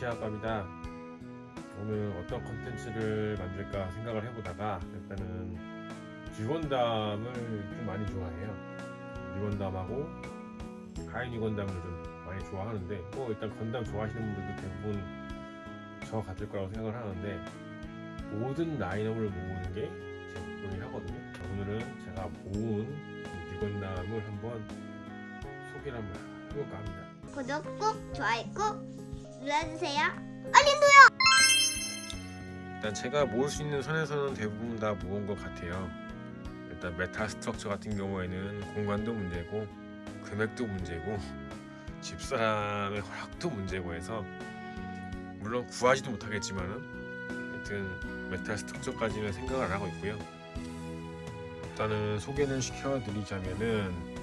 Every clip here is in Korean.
시아갑니다. 오늘 어떤 컨텐츠를 만들까 생각을 해보다가 일단은 유건담을 좀 많이 좋아해요. 유건담하고 하인 유건담을 좀 많이 좋아하는데 뭐 일단 건담 좋아하시는 분들도 대부분 저 같을 거라고 생각을 하는데 모든 라인업을 모으는 게 제 목표이긴 하거든요. 오늘은 제가 모은 유건담을 한번 소개를 한번 해볼까 합니다. 구독 꼭 좋아요 꼭 눌러주세요. 일단 제가 모을 수 있는 선에서는 대부분 다 모은 것 같아요. 일단 메타 스트럭처 같은 경우에는 공간도 문제고 금액도 문제고 집사람의 허락도 문제고 해서 물론 구하지도 못하겠지만은 하여튼 메타 스트럭처까지는 생각을 안 하고 있고요. 일단은 소개를 시켜드리자면은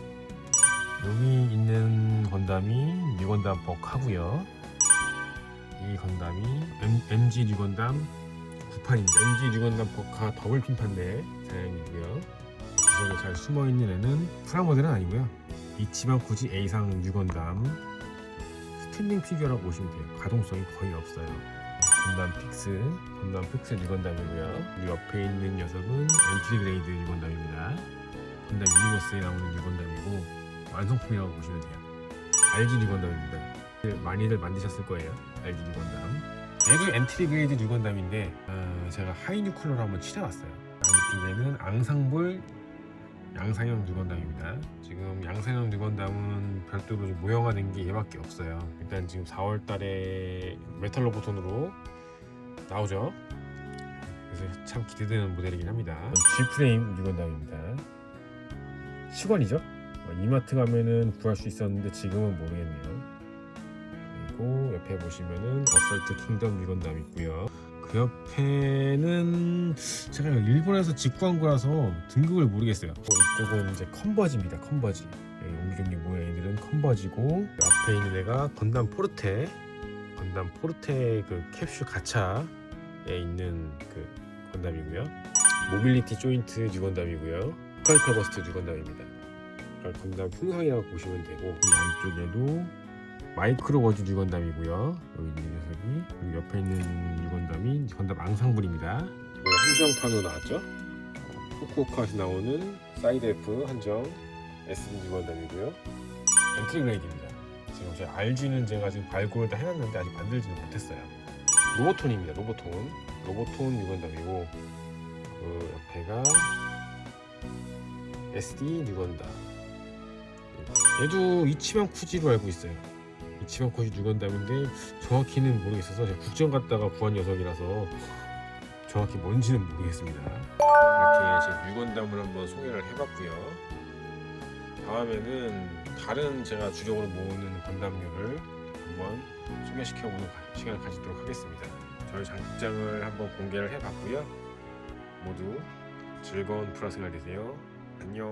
여기 있는 건담이 뉴건담 벅 하고요. 이 건담이 M, MG 뉴건담 9판입니다. MG 뉴건담 버카 더블 핀판대 사양이고요. 구석에 잘 숨어있는 애는 프라모델은 아니고요. 이치방 굳이 A상 뉴건담 스탠딩 피규어라고 보시면 돼요. 가동성이 거의 없어요. 건담 픽스, 건담 픽스 뉴건담이고요. 그리고 옆에 있는 녀석은 엔트리 그레이드 뉴건담입니다. 건담 유니버스에 나오는 뉴건담이고 완성품이라고 보시면 돼요. RG 뉴건담입니다. 많이들 만드셨을 거예요. RG 뉴건담. 얘도 엔트리 그레이드 뉴건담인데 어, 제가 하이뉴 쿨러로 한번 칠해봤어요. 안쪽에는 앙상볼 양상형 뉴건담입니다. 지금 양상형 뉴건담은 별도로 모형화된 게 얘밖에 없어요. 일단 지금 4월달에 메탈 로보톤으로 나오죠. 그래서 참 기대되는 모델이긴 합니다. G 프레임 뉴건담입니다. 10원이죠? 어, 이마트 가면은 구할 수 있었는데 지금은 모르겠네요. 그리고 옆에 보시면은 어설트 킹덤 유건담 있고요. 그 옆에는 제가 일본에서 직구한 거라서 등급을 모르겠어요. 또 이쪽은 이제 컨버지입니다. 컨버지. 예, 옹기종기 모양이들은 컨버지고 앞에 있는 애가 건담 포르테. 건담 포르테 그 캡슐 가차에 있는 그 건담이고요. 모빌리티 조인트 뉴건담이고요. 스컬컬 버스트 뉴건담입니다. 건담 풍성이라고 보시면 되고 이 안쪽에도 마이크로 워즈 뉴건담이고요. 여기 있는 녀석이 그리고 옆에 있는 뉴건담이 건담 앙상블입니다. 이번에 한정판으로 나왔죠. 후쿠오카에서 나오는 사이드 F 한정 SD 뉴건담이고요. 엔트리 그레이드입니다. 지금 제가 RG는 제가 지금 발굴을 다 해놨는데 아직 만들지는 못했어요. 로보톤입니다. 로보톤. 로보톤 뉴건담이고 그 옆에가 SD 뉴건담. 얘도 이치만 쿠지로 알고 있어요. 이치만 쿠지 뉴건담인데 정확히는 모르겠어서 제가 국정 갔다가 구한 녀석이라서 정확히 뭔지는 모르겠습니다. 이렇게 제 뉴건담을 한번 소개를 해봤고요. 다음에는 다른 제가 주력으로 모으는 건담류를 한번 소개시켜보는 가- 시간을 가지도록 하겠습니다. 저희 장식장을 한번 공개를 해봤고요. 모두 즐거운 프라 생활 되세요. 안녕.